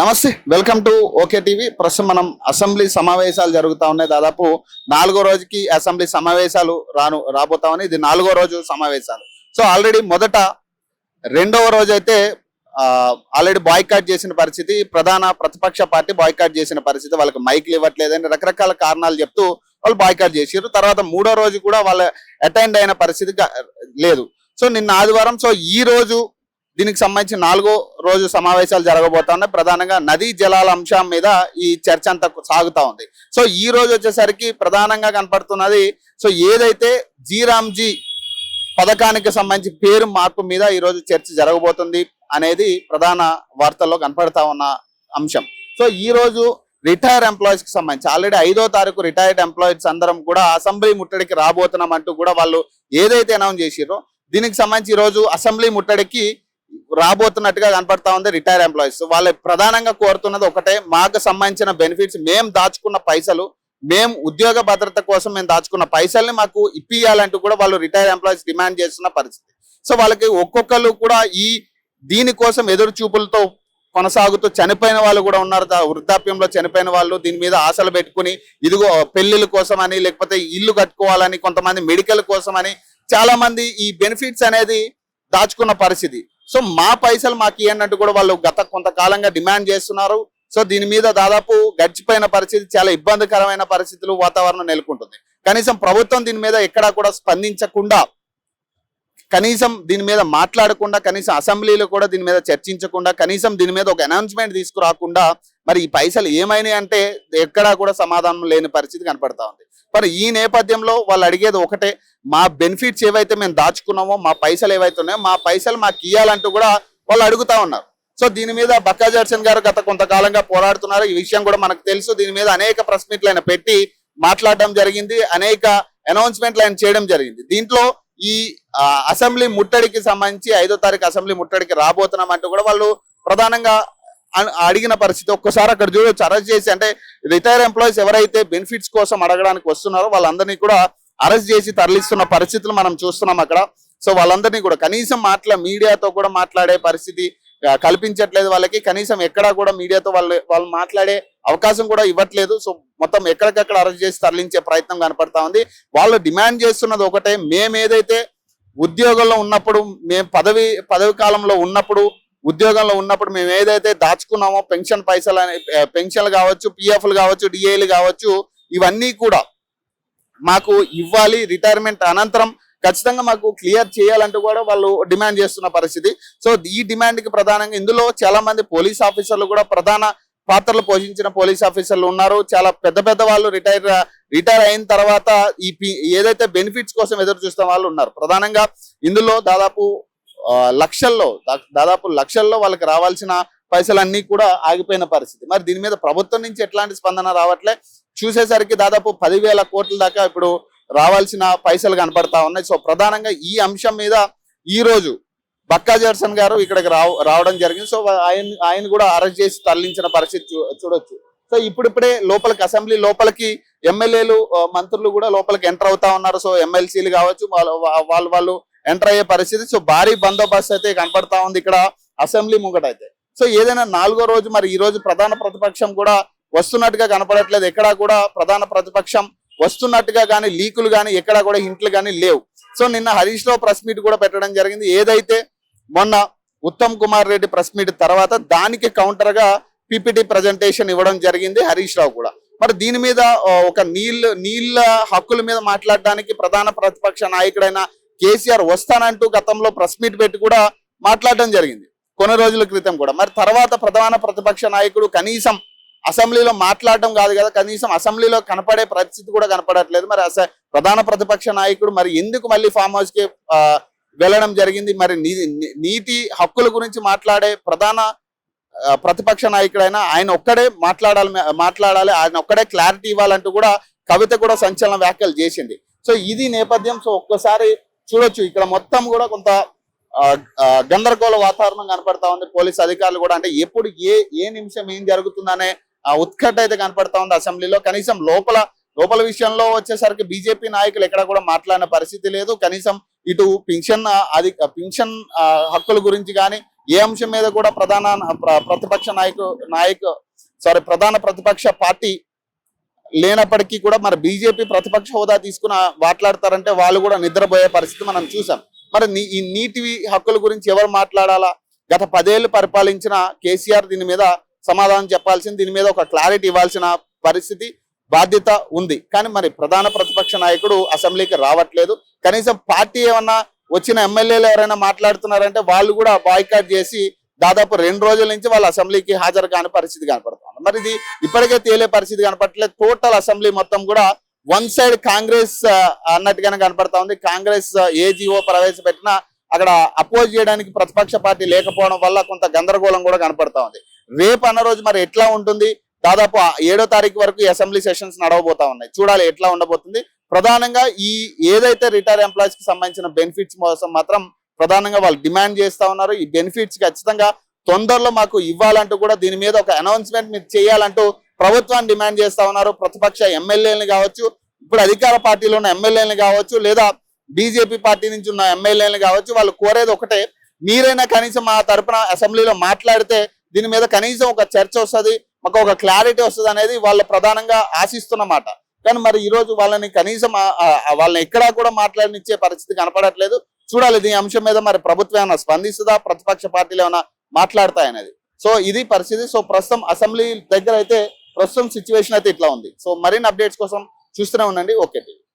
నమస్తే welcome to okay TV. ప్రస్తుతం మనం అసెంబ్లీ సమావేశాలు జరుగుతూ ఉన్నాయి. దాదాపు నాలుగో రోజుకి అసెంబ్లీ సమావేశాలు రాను రాబోతా ఉన్నాయి. ఇది నాలుగో రోజు సమావేశాలు. సో ఆల్రెడీ మొదట రెండవ రోజు అయితే ఆల్రెడీ బాయ్కాట్ చేసిన పరిస్థితి ప్రధాన ప్రతిపక్ష పార్టీ బాయ్కాట్ చేసిన పరిస్థితి. వాళ్ళకి మైక్లు ఇవ్వట్లేదని రకరకాల కారణాలు చెప్తూ వాళ్ళు బాయ్కాట్ చేసారు తర్వాత మూడో రోజు కూడా వాళ్ళ అటెండ్ అయిన పరిస్థితి లేదు. సో నిన్న ఆదివారం సో ఈ రోజు దీనికి సంబంధించి నాలుగో రోజు సమావేశాలు జరగబోతా ఉన్నాయి. ప్రధానంగా నదీ జలాల అంశం మీద ఈ చర్చ అంతా సాగుతా ఉంది. సో ఈ రోజు వచ్చేసరికి ప్రధానంగా కనపడుతున్నది సో ఏదైతే జీరామ్జీ పథకానికి సంబంధించి పేరు మార్పు మీద ఈరోజు చర్చ జరగబోతుంది అనేది ప్రధాన వార్తల్లో కనపడతా ఉన్న అంశం. సో ఈ రోజు రిటైర్ ఎంప్లాయీస్కి సంబంధించి ఆల్రెడీ ఐదో తారీఖు రిటైర్డ్ ఎంప్లాయీస్ అందరం కూడా అసెంబ్లీ ముట్టడికి రాబోతున్నాం అంటూ కూడా వాళ్ళు ఏదైతే అనౌన్స్ చేసిరో దీనికి సంబంధించి ఈరోజు రోజు అసెంబ్లీ ముట్టడికి రాబోతున్నట్టుగా కనపడతా ఉంది రిటైర్ ఎంప్లాయీస్. వాళ్ళు ప్రధానంగా కోరుతున్నది ఒకటే మాకు సంబంధించిన బెనిఫిట్స్ మేము దాచుకున్న పైసలు మేము ఉద్యోగ భద్రత కోసం మేము దాచుకున్న పైసల్ని మాకు ఇప్పియాలంటూ కూడా వాళ్ళు రిటైర్ ఎంప్లాయీస్ డిమాండ్ చేస్తున్న పరిస్థితి. సో వాళ్ళకి ఒక్కొక్కరు కూడా ఈ దీనికోసం ఎదురు చూపులతో కొనసాగుతూ చనిపోయిన వాళ్ళు కూడా ఉన్నారు. వృద్ధాప్యంలో చనిపోయిన వాళ్ళు దీని మీద ఆశలు పెట్టుకుని ఇదిగో పెళ్ళిళ్ళ కోసం అని లేకపోతే ఇల్లు కట్టుకోవాలని కొంతమంది మెడికల్ కోసం అని చాలా మంది ఈ బెనిఫిట్స్ అనేది దాచుకున్న పరిస్థితి. సో మా పైసలు మాకు ఇవ్వనట్టు కూడా వాళ్ళు గత కొంతకాలంగా డిమాండ్ చేస్తున్నారు. సో దీని మీద దాదాపు గడిచిపోయిన పరిస్థితి చాలా ఇబ్బందికరమైన పరిస్థితులు వాతావరణం నెలకొంటుంది. కనీసం ప్రభుత్వం దీని మీద ఎక్కడా కూడా స్పందించకుండా కనీసం దీని మీద మాట్లాడకుండా కనీసం అసెంబ్లీలో కూడా దీని మీద చర్చించకుండా కనీసం దీని మీద ఒక అనౌన్స్మెంట్ తీసుకురాకుండా మరి ఈ పైసలు ఏమైనాయి అంటే ఎక్కడా కూడా సమాధానం లేని పరిస్థితి కనపడతా ఉంది. మరి ఈ నేపథ్యంలో వాళ్ళు అడిగేది ఒకటే మా బెనిఫిట్స్ ఏవైతే మేము దాచుకున్నామో మా పైసలు ఏవైతే ఉన్నాయో మా పైసలు మాకు ఇవ్వాలంటూ కూడా వాళ్ళు అడుగుతా ఉన్నారు. సో దీని మీద బక్కా జర్సన్ గారు గత కొంతకాలంగా పోరాడుతున్నారు. ఈ విషయం కూడా మనకు తెలుసు. దీని మీద అనేక ప్రెస్ మీట్లు ఆయన పెట్టి మాట్లాడడం జరిగింది. అనేక అనౌన్స్మెంట్లు ఆయన చేయడం జరిగింది. దీంట్లో ఈ అసెంబ్లీ ముట్టడికి సంబంధించి ఐదో తారీఖు అసెంబ్లీ ముట్టడికి రాబోతున్నాం అంటూ కూడా వాళ్ళు ప్రధానంగా అడిగిన పరిస్థితి ఒక్కసారి అక్కడ చూడొచ్చు. అరెస్ట్ చేసి అంటే రిటైర్ ఎంప్లాయీస్ ఎవరైతే బెనిఫిట్స్ కోసం అడగడానికి వస్తున్నారో వాళ్ళందరినీ కూడా అరెస్ట్ చేసి తరలిస్తున్న పరిస్థితులు మనం చూస్తున్నాం అక్కడ. సో వాళ్ళందరినీ కూడా కనీసం మాట్లా మీడియాతో కూడా మాట్లాడే పరిస్థితి కల్పించట్లేదు వాళ్ళకి. కనీసం ఎక్కడా కూడా మీడియాతో వాళ్ళు వాళ్ళు మాట్లాడే అవకాశం కూడా ఇవ్వట్లేదు. సో మొత్తం ఎక్కడికక్కడ అరెస్ట్ చేసి తరలించే ప్రయత్నం కనపడతా ఉంది. వాళ్ళు డిమాండ్ చేస్తున్నది ఒకటే. మేము ఏదైతే ఉద్యోగంలో ఉన్నప్పుడు మేము పదవి పదవి కాలంలో ఉన్నప్పుడు ఉద్యోగంలో ఉన్నప్పుడు మేము ఏదైతే దాచుకున్నామో పెన్షన్ పైసలు అనే పెన్షన్లు కావచ్చు పిఎఫ్లు కావచ్చు డిఏలు కావచ్చు ఇవన్నీ కూడా మాకు ఇవ్వాలి రిటైర్మెంట్ అనంతరం ఖచ్చితంగా మాకు క్లియర్ చేయాలంటూ కూడా వాళ్ళు డిమాండ్ చేస్తున్న పరిస్థితి. సో ఈ డిమాండ్కి ప్రధానంగా ఇందులో చాలా మంది పోలీస్ ఆఫీసర్లు కూడా ప్రధాన పాత్రలు పోషించిన పోలీస్ ఆఫీసర్లు ఉన్నారు. చాలా పెద్ద పెద్ద వాళ్ళు రిటైర్ రిటైర్ అయిన తర్వాత ఈ పి- ఏదైతే బెనిఫిట్స్ కోసం ఎదురు చూస్తున్న వాళ్ళు ఉన్నారు. ప్రధానంగా ఇందులో దాదాపు లక్షల్లో దాదాపు లక్షల్లో వాళ్ళకి రావాల్సిన పైసలన్నీ కూడా ఆగిపోయిన పరిస్థితి. మరి దీని మీద ప్రభుత్వం నుంచి ఎట్లాంటి స్పందన రావట్లే? చూసేసరికి దాదాపు పదివేల కోట్ల దాకా ఇప్పుడు రావాల్సిన పైసలు కనపడతా ఉన్నాయి. సో ప్రధానంగా ఈ అంశం మీద ఈ రోజు బక్కా జర్సన్ గారు ఇక్కడికి రావడం జరిగింది. సో ఆయన ఆయన కూడా అరెస్ట్ చేసి తరలించిన పరిస్థితి చూ- చూడొచ్చు. సో ఇప్పుడిప్పుడే లోపలికి అసెంబ్లీ లోపలికి ఎమ్మెల్యేలు మంత్రులు కూడా లోపలికి ఎంటర్ అవుతా ఉన్నారు. సో ఎమ్మెల్సీలు కావచ్చు వాళ్ళు వాళ్ళు ఎంటర్ అయ్యే పరిస్థితి. సో భారీ బందోబస్తు అయితే కనపడతా ఉంది ఇక్కడ. అసెంబ్లీ ముంగట అయితే. సో ఏదైనా నాలుగో రోజు మరి ఈ రోజు ప్రధాన ప్రతిపక్షం కూడా వస్తున్నట్టుగా కనపడట్లేదు. ఎక్కడా కూడా ప్రధాన ప్రతిపక్షం వస్తున్నట్టుగా కానీ లీకులు కానీ ఎక్కడా కూడా హింట్లు కానీ లేవు. సో నిన్న హరీష్ రావు ప్రెస్ మీట్ కూడా పెట్టడం జరిగింది. ఏదైతే మొన్న ఉత్తమ్ కుమార్ రెడ్డి ప్రెస్ మీట్ తర్వాత దానికి కౌంటర్గా పిపిటి ప్రజెంటేషన్ ఇవ్వడం జరిగింది హరీష్ రావు కూడా. మరి దీని మీద ఒక నీళ్ళ నీళ్ళ హక్కుల మీద మాట్లాడడానికి ప్రధాన ప్రతిపక్ష నాయకుడైన కేసీఆర్ వస్తానంటూ గతంలో ప్రెస్ మీట్ పెట్టి కూడా మాట్లాడడం జరిగింది. కొన్ని రోజుల క్రితం కూడా. మరి తర్వాత ప్రధాన ప్రతిపక్ష నాయకుడు కనీసం అసెంబ్లీలో మాట్లాడడం కాదు కదా కనీసం అసెంబ్లీలో కనపడే పరిస్థితి కూడా కనపడట్లేదు. మరి అస ప్రధాన ప్రతిపక్ష నాయకుడు మరి ఎందుకు మళ్ళీ ఫామ్ హౌస్కి వెళ్ళడం జరిగింది? మరి నీతి హక్కుల గురించి మాట్లాడే ప్రధాన ప్రతిపక్ష నాయకుడైనా ఆయన ఒక్కడే మాట్లాడాలి మాట్లాడాలి ఆయన ఒక్కడే క్లారిటీ ఇవ్వాలంటూ కూడా కవిత కూడా సంచలన వ్యాఖ్యలు చేసింది. సో ఇది నేపథ్యం. సో ఒక్కసారి చూడొచ్చు. ఇక్కడ మొత్తం కూడా కొంత గందరగోళ వాతావరణం కనపడతా ఉంది. పోలీస్ అధికారులు కూడా అంటే ఎప్పుడు ఏ ఏ నిమిషం ఏం జరుగుతుందనే ఉత్కట అయితే కనపడతా ఉంది అసెంబ్లీలో. కనీసం లోపల లోపల విషయంలో వచ్చేసరికి బీజేపీ నాయకులు ఎక్కడ కూడా మాట్లాడిన పరిస్థితి లేదు. కనీసం ఇటు పింఛన్ అది పింఛన్ హక్కుల గురించి కానీ ఏ అంశం మీద కూడా ప్రధాన ప్ర- ప్రతిపక్ష నాయకు నాయకు సారీ ప్రధాన ప్రతిపక్ష పార్టీ లేనప్పటికీ కూడా మరి బీజేపీ ప్రతిపక్ష హోదా తీసుకుని మాట్లాడతారంటే వాళ్ళు కూడా నిద్రపోయే పరిస్థితి మనం చూసాం. మరి నీ- ఈ నీటి హక్కుల గురించి ఎవరు మాట్లాడాలా? గత పదేళ్ళు పరిపాలించిన కేసీఆర్ దీని మీద సమాధానం చెప్పాల్సింది దీని మీద ఒక క్లారిటీ ఇవ్వాల్సిన పరిస్థితి బాధ్యత ఉంది. కానీ మరి ప్రధాన ప్రతిపక్ష నాయకుడు అసెంబ్లీకి రావట్లేదు. కనీసం పార్టీ ఏమన్నా వచ్చిన ఎమ్మెల్యేలు ఎవరైనా మాట్లాడుతున్నారంటే వాళ్ళు కూడా బాయ్కాట్ చేసి దాదాపు రెండు రోజుల నుంచి వాళ్ళు అసెంబ్లీకి హాజరు కాని పరిస్థితి కనపడుతుంది. మరి ఇది ఇప్పటికే తేలే పరిస్థితి కనపడట్లేదు. టోటల్ అసెంబ్లీ మొత్తం కూడా వన్ సైడ్ కాంగ్రెస్ అన్నట్టుగానే కనపడతా ఉంది. కాంగ్రెస్ ఏజీఓ ఏ జీవో ప్రవేశపెట్టినా అక్కడ అపోజ్ చేయడానికి ప్రతిపక్ష పార్టీ లేకపోవడం వల్ల కొంత గందరగోళం కూడా కనపడతా ఉంది. రేపు అన్న రోజు మరి ఎట్లా ఉంటుంది? దాదాపు ఏడో తారీఖు వరకు అసెంబ్లీ సెషన్స్ నడవబోతా ఉన్నాయి. చూడాలి ఎట్లా ఉండబోతుంది. ప్రధానంగా ఈ ఏదైతే రిటైర్ ఎంప్లాయీస్కి సంబంధించిన బెనిఫిట్స్ కోసం మాత్రం ప్రధానంగా వాళ్ళు డిమాండ్ చేస్తా ఉన్నారు. ఈ బెనిఫిట్స్ ఖచ్చితంగా తొందరలో మాకు ఇవ్వాలంటూ కూడా దీని మీద ఒక అనౌన్స్మెంట్ మీరు చేయాలంటూ ప్రభుత్వాన్ని డిమాండ్ చేస్తా ఉన్నారు. ప్రతిపక్ష ఎమ్మెల్యేలను కావచ్చు ఇప్పుడు అధికార పార్టీలో ఉన్న ఎమ్మెల్యేలను కావచ్చు లేదా బీజేపీ పార్టీ నుంచి ఉన్న ఎమ్మెల్యేలను కావచ్చు వాళ్ళు కోరేది ఒకటే మీరైనా కనీసం మా తరపున అసెంబ్లీలో మాట్లాడితే దీని మీద కనీసం ఒక చర్చ వస్తుంది మాకు ఒక క్లారిటీ వస్తుంది అనేది వాళ్ళు ప్రధానంగా ఆశిస్తున్నమాట. కానీ మరి ఈరోజు వాళ్ళని కనీసం వాళ్ళని ఎక్కడా కూడా మాట్లాడనిచ్చే పరిస్థితి కనపడట్లేదు. చూడాలి ఈ అంశం మీద మరి ప్రభుత్వం ఏమైనా స్పందిస్తుందా? ప్రతిపక్ష పార్టీలు ఏమైనా మాట్లాడతాయనేది. సో ఇది పరిస్థితి. సో ప్రస్తుతం అసెంబ్లీ దగ్గర అయితే ప్రస్తుతం సిచ్యువేషన్ అయితే ఇట్లా ఉంది. సో మరిన్ని అప్డేట్స్ కోసం చూస్తూనే ఉండండి. ఓకే